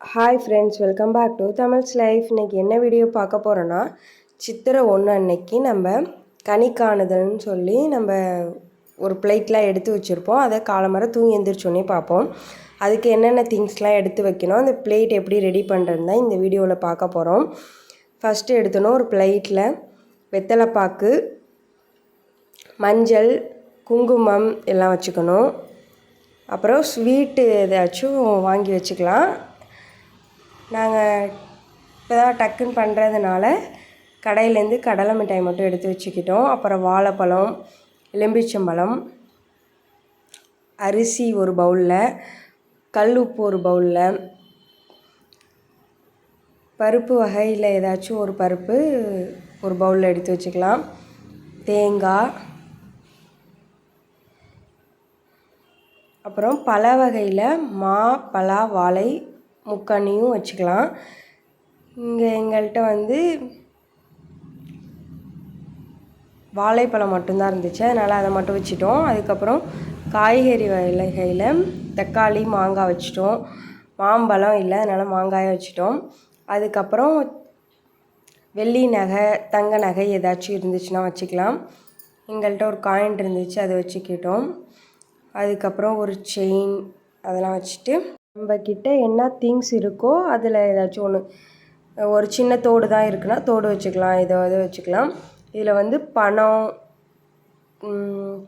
Hi friends welcome back to Tamils life இன்னைக்கு என்ன video பார்க்க போகிறோன்னா சித்திரை ஒன்று அன்னைக்கு நம்ம கனி சொல்லி நம்ம ஒரு பிளேட்லாம் எடுத்து வச்சுருப்போம். அதை காலமர தூங்கி எந்திரிச்சோன்னே பார்ப்போம். அதுக்கு என்னென்ன திங்ஸ்லாம் எடுத்து வைக்கணும் அந்த பிளேட் எப்படி ரெடி பண்ணுறதுன்னு தான் இந்த வீடியோவில் பார்க்க போகிறோம் ஃபஸ்ட்டு எடுத்தோன்னா ஒரு பிளேட்டில் வெத்தலைப்பாக்கு மஞ்சள் குங்குமம் எல்லாம் வச்சுக்கணும். அப்புறம் ஸ்வீட்டு ஏதாச்சும் வாங்கி வச்சுக்கலாம். நாங்கள் இப்போ தான் டக்குன்னு பண்ணுறதுனால கடையிலேருந்து கடலை மிட்டாய் மட்டும் எடுத்து வச்சுக்கிட்டோம். அப்புறம் வாழைப்பழம் எலும்பிச்சம்பழம் அரிசி ஒரு பவுலில் கல் உப்பு ஒரு பவுலில் பருப்பு வகையில் ஏதாச்சும் ஒரு பருப்பு ஒரு பவுலில் எடுத்து வச்சுக்கலாம். தேங்காய் அப்புறம் பல வகையில் மா பலா வாழை முக்கனியும் வச்சுக்கலாம். இங்கே எங்கள்கிட்ட வந்து வாழைப்பழம் மட்டும்தான் இருந்துச்சு. அதனால் அதை மட்டும் வச்சுட்டோம். அதுக்கப்புறம் காய்கறி வகையில் தக்காளி மாங்காய் வச்சுட்டோம். மாம்பழம் இல்லை அதனால் மாங்காயை வச்சுட்டோம். அதுக்கப்புறம் வெள்ளி நகை தங்க நகை ஏதாச்சும் இருந்துச்சுன்னா வச்சுக்கலாம். எங்கள்கிட்ட ஒரு காயின் இருந்துச்சு அதை வச்சுக்கிட்டோம். அதுக்கப்புறம் ஒரு செயின் அதெல்லாம் வச்சுட்டு நம்மக்கிட்ட என்ன திங்ஸ் இருக்கோ அதில் ஏதாச்சும் ஒன்று ஒரு சின்ன தோடு தான் இருக்குன்னா தோடு வச்சுக்கலாம் ஏதாவது வச்சுக்கலாம். இதில் வந்து பணம்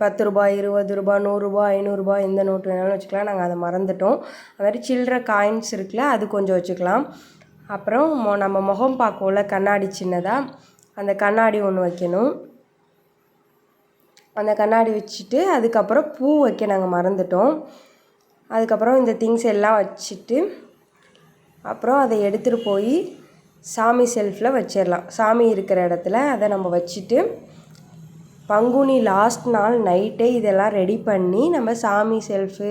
பத்து ரூபாய் இருபது ரூபாய் நூறுரூபா ஐநூறுரூபா எந்த நோட்டு வேணாலும் வச்சுக்கலாம். நாங்கள் அதை மறந்துட்டோம். அது மாதிரி சில்லற காயின்ஸ் இருக்குல்ல அது கொஞ்சம் வச்சுக்கலாம். அப்புறம் மொ நம்ம முகம் பார்க்கோல கண்ணாடி சின்னதாக அந்த கண்ணாடி ஒன்று வைக்கணும். அந்த கண்ணாடி வச்சுட்டு அதுக்கப்புறம் பூ வைக்க நாங்கள் மறந்துட்டோம். அதுக்கப்புறம் இந்த திங்ஸ் எல்லாம் வச்சுட்டு அப்புறம் அதை எடுத்துகிட்டு போய் சாமி செல்ஃபில் வச்சிடலாம். சாமி இருக்கிற இடத்துல அதை நம்ம வச்சுட்டு பங்குனி லாஸ்ட் நாள் நைட்டே இதெல்லாம் ரெடி பண்ணி நம்ம சாமி செல்ஃபு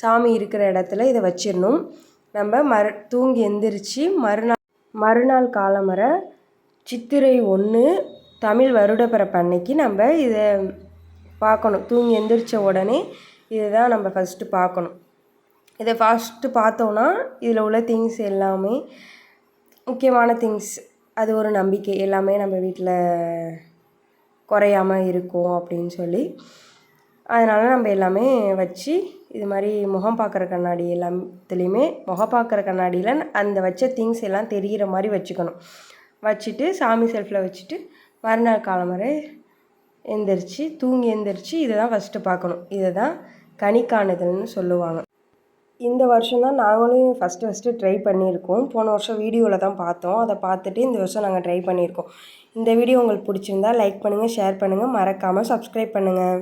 சாமி இருக்கிற இடத்துல இதை வச்சிடணும். நம்ம மறு தூங்கி எந்திரிச்சு மறுநாள் மறுநாள் காலமர சித்திரை ஒன்று தமிழ் வருடப்பிறப்பு அன்னைக்கு நம்ம இதை பார்க்கணும். தூங்கி எந்திரிச்ச உடனே இதை தான் நம்ம ஃபஸ்ட்டு பார்க்கணும். இதை ஃபஸ்ட்டு பார்த்தோன்னா இதில் உள்ள திங்ஸ் எல்லாமே முக்கியமான திங்ஸ் அது ஒரு நம்பிக்கை எல்லாமே நம்ம வீட்டில் குறையாமல் இருக்கும் அப்படின்னு சொல்லி அதனால் நம்ம எல்லாமே வச்சு இது மாதிரி முகம் பார்க்குற கண்ணாடி எல்லாத்துலேயுமே முகம் பார்க்குற கண்ணாடியில் அந்த வச்ச திங்ஸ் எல்லாம் தெரிகிற மாதிரி வச்சுக்கணும். வச்சுட்டு சாமி செல்ஃபில் வச்சுட்டு மறுநாள் காலம் வரை எந்திரிச்சு தூங்கி எந்திரிச்சு இதை தான் ஃபஸ்ட்டு பார்க்கணும். இதை தான் கணிக்காணுதல்னு சொல்லுவாங்க. இந்த வருஷம் தான் நாங்களும் ஃபஸ்ட்டு ஃபஸ்ட்டு ட்ரை பண்ணியிருக்கோம். போன வருஷம் வீடியோவில் தான் பார்த்தோம். அதை பார்த்துட்டு இந்த வருஷம் நாங்கள் ட்ரை பண்ணியிருக்கோம். இந்த வீடியோ உங்களுக்கு பிடிச்சிருந்தா லைக் பண்ணுங்கள் ஷேர் பண்ணுங்கள் மறக்காமல் சப்ஸ்கிரைப் பண்ணுங்கள்